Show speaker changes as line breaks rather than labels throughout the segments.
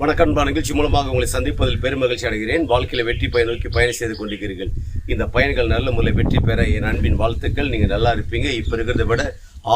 வணக்கம் நிகழ்ச்சி மூலமாக உங்களை சந்திப்பதில் பெருமகிழ்ச்சி அடைகிறேன். வாழ்க்கையில் வெற்றி பயன் நோக்கி பயணம் செய்து கொண்டிருக்கிறீர்கள். இந்த பயன்கள் நல்ல முறையில் வெற்றி பெற என் அன்பின் வாழ்த்துக்கள். நீங்கள் நல்லா இருப்பீங்க. இப்போ இருக்கிறத விட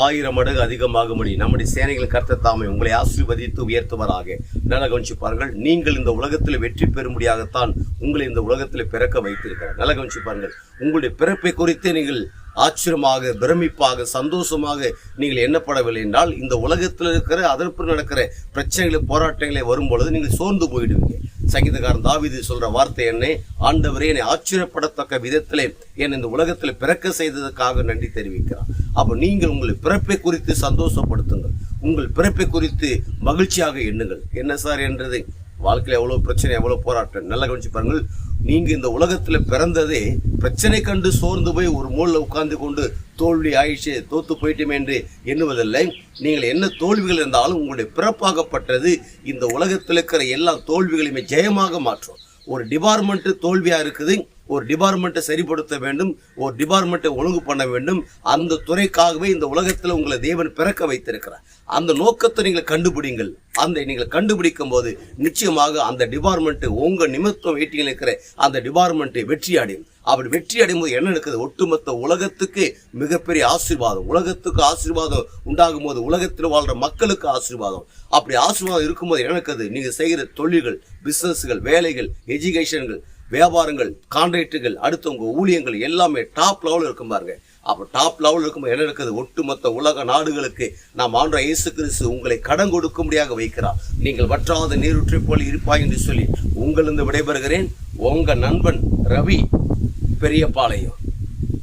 ஆயிரம் மடங்கு அதிகமாக முடியும். நம்முடைய சேனைகள் கர்த்த தாமே உங்களை ஆசீர்வதித்து உயர்த்துவராக. நல்லா கவனிச்சு பாருங்கள். நீங்கள் இந்த உலகத்தில் வெற்றி பெறும்படியாகத்தான் உங்களை இந்த உலகத்தில் பிறக்க வைத்திருக்கிறார். நல்லா கவனிச்சு பாருங்கள். உங்களுடைய பிறப்பை குறித்து நீங்கள் ஆச்சரியமாக பிரமிப்பாக சந்தோஷமாக நீங்கள் எண்ணப்படவில்லை என்றால் இந்த உலகத்தில் இருக்கிற அதற்கு நடக்கிற பிரச்சனைகளை போராட்டங்களை வரும்பொழுது நீங்கள் சோர்ந்து போயிடுவீங்க. சங்கீதக்காரன் தாவீது சொல்ற வார்த்தை என்னை? ஆண்டவரே என்னை ஆச்சரியப்படத்தக்க விதத்திலே என்னை இந்த உலகத்தில் பிறக்க செய்ததற்காக நன்றி தெரிவிக்கிறார். அப்போ நீங்கள் உங்களை பிறப்பை குறித்து சந்தோஷப்படுத்துங்கள். உங்கள் பிறப்பை குறித்து மகிழ்ச்சியாக எண்ணுங்கள். என்ன சார் என்றது? வாழ்க்கையில் எவ்வளோ பிரச்சனை எவ்வளோ போராட்டம்? நல்லா கவனிச்சு பாருங்கள். நீங்க இந்த உலகத்துல பிறந்ததே பிரச்சனை கண்டு சோர்ந்து போய் ஒரு மூலில் உட்கார்ந்து கொண்டு தோல்வி ஆயிடுச்சு தோத்து போயிட்டோமே என்று எண்ணுவதில்லை. நீங்கள் என்ன தோல்விகள் இருந்தாலும் உங்களுடைய பிறப்பாகப்பட்டது இந்த உலகத்தில் இருக்கிற எல்லா தோல்விகளையுமே ஜெயமாக மாற்றும். ஒரு டிபார்ட்மெண்ட்டு தோல்வியாக இருக்குது ஒரு டிபார்ட்மெண்ட்டை சரிப்படுத்த வேண்டும் ஒரு டிபார்ட்மெண்ட்டை ஒழுங்கு பண்ண வேண்டும். அந்த துறைக்காகவே இந்த உலகத்தில் உங்களை தேவன் பிறக்க வைத்திருக்கிறார். அந்த நோக்கத்தை நீங்கள் கண்டுபிடிங்கள். அந்த நீங்கள் கண்டுபிடிக்கும் போது நிச்சயமாக அந்த டிபார்ட்மெண்ட்டு உங்கள் நிமித்தம் வெயிட்டிங் இருக்கிற அந்த டிபார்ட்மெண்ட்டை வெற்றி அடையும் அப்படி வெற்றி அடையும் போது என்ன நடக்குது? ஒட்டுமொத்த உலகத்துக்கு மிகப்பெரிய ஆசீர்வாதம். உலகத்துக்கு ஆசீர்வாதம் உண்டாகும் போது உலகத்தில் வாழ்ற மக்களுக்கு ஆசீர்வாதம். அப்படி ஆசீர்வாதம் இருக்கும்போது என்ன நடக்குது? நீங்கள் செய்கிற தொழில்கள் பிஸ்னஸ்கள் வேலைகள் எஜுகேஷன்கள் வியாபாரங்கள் கான்ட்ராக்டுகள் அடுத்தவங்க ஊழியங்கள் எல்லாமே டாப் லெவலில் இருக்கும் பாருங்க. அப்போ டாப் லெவலில் இருக்கும்போது என்ன இருக்குது ஒட்டுமொத்த உலக நாடுகளுக்கு நாம் ஆண்ட இயேசு கிறிஸ்து உங்களை கடன் கொடுக்கும்படியாக வைக்கிறார். நீங்கள் வற்றாத நீருற்றை போல் இருப்பாய் என்று சொல்லி உங்களிருந்து விடைபெறுகிறேன். உங்கள் நண்பன் ரவி பெரியபாளையம்